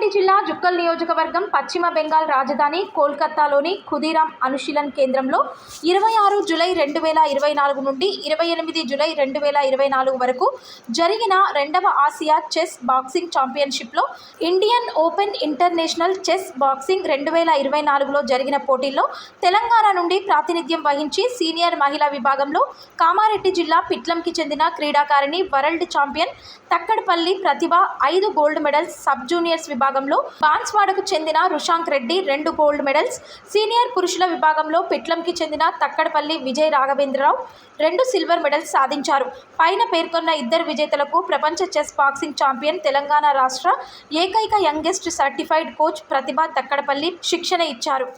రంగారెడ్డి జిల్లా జుక్కల్ నియోజకవర్గం పశ్చిమ బెంగాల్ రాజధాని కోల్కతాలోని ఖుదీరామ్ అనుశీలన్ కేంద్రంలో ఇరవై ఆరు జులై రెండు వేల ఇరవై నాలుగు నుండి ఇరవై ఎనిమిది జులై రెండు వేల ఇరవై నాలుగు వరకు జరిగిన రెండవ Asia chess boxing ఛాంపియన్షిప్లో Indian open international chess boxing రెండు వేల ఇరవై నాలుగులో జరిగిన పోటీల్లో తెలంగాణ నుండి ప్రాతినిధ్యం వహించి సీనియర్ మహిళా విభాగంలో కామారెడ్డి జిల్లా పిట్లంకి చెందిన క్రీడాకారిణి వరల్డ్ ఛాంపియన్ తక్కడపల్లి ప్రతిభ ఐదు గోల్డ్ మెడల్స్ సబ్ జూనియర్స్ విభాగంలో బాన్స్వాడకు చెందిన రుషాంక్ రెడ్డి రెండు గోల్డ్ మెడల్స్ సీనియర్ పురుషుల విభాగంలో పిట్లంకి చెందిన తక్కడపల్లి విజయ్ రాఘవేంద్రరావు రెండు సిల్వర్ మెడల్స్ సాధించారు. పైన పేర్కొన్న ఇద్దరు విజేతలకు ప్రపంచ చెస్ బాక్సింగ్ ఛాంపియన్ తెలంగాణ రాష్ట్ర ఏకైక youngest certified coach Pratibha Takkadapalli శిక్షణ ఇచ్చారు.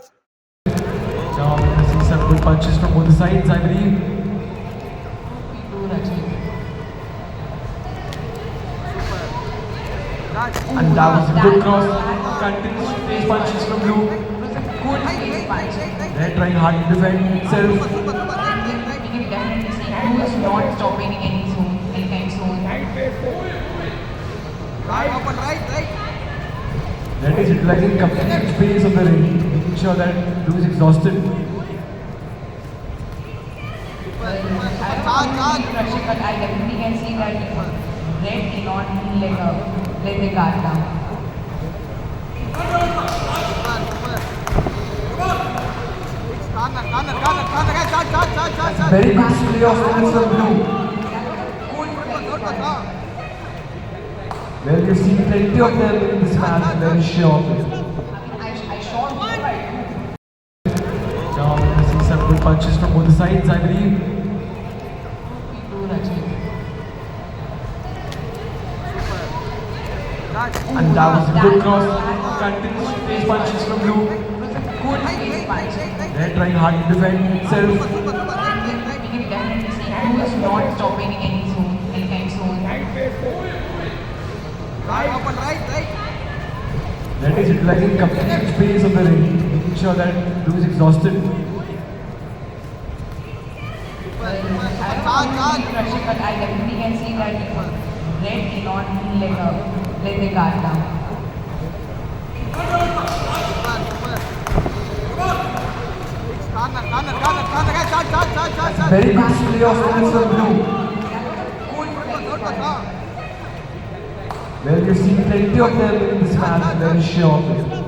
And that was a good cross. Continuous face punches from Blue. good face punch. They're trying hard to defend itself. Who is not stopping any soon, anytime soon. Right, right, right. That is utilizing complete space of the ring, making sure that Blue is exhausted. Well, I don't know Russian, but I definitely can see that Red cannot uh, let the guard down. Very good display of Blue. Well, we've seen plenty of them in this match, very sure of it. I, I shot right. Now can see some good punches from both sides, I believe. And that was a good cross. Continuous face punches from Blue. Good face punch. They're trying hard to defend itself. See who is not stopping any soon, anytime soon. That is utilizing complete space of the ring, making sure that Blue is exhausted. I don't know Russian, but I definitely can see that Red cannot let, uh, let the guard down. Very Blue. Well, we've seen plenty of them in this match, very sure of it.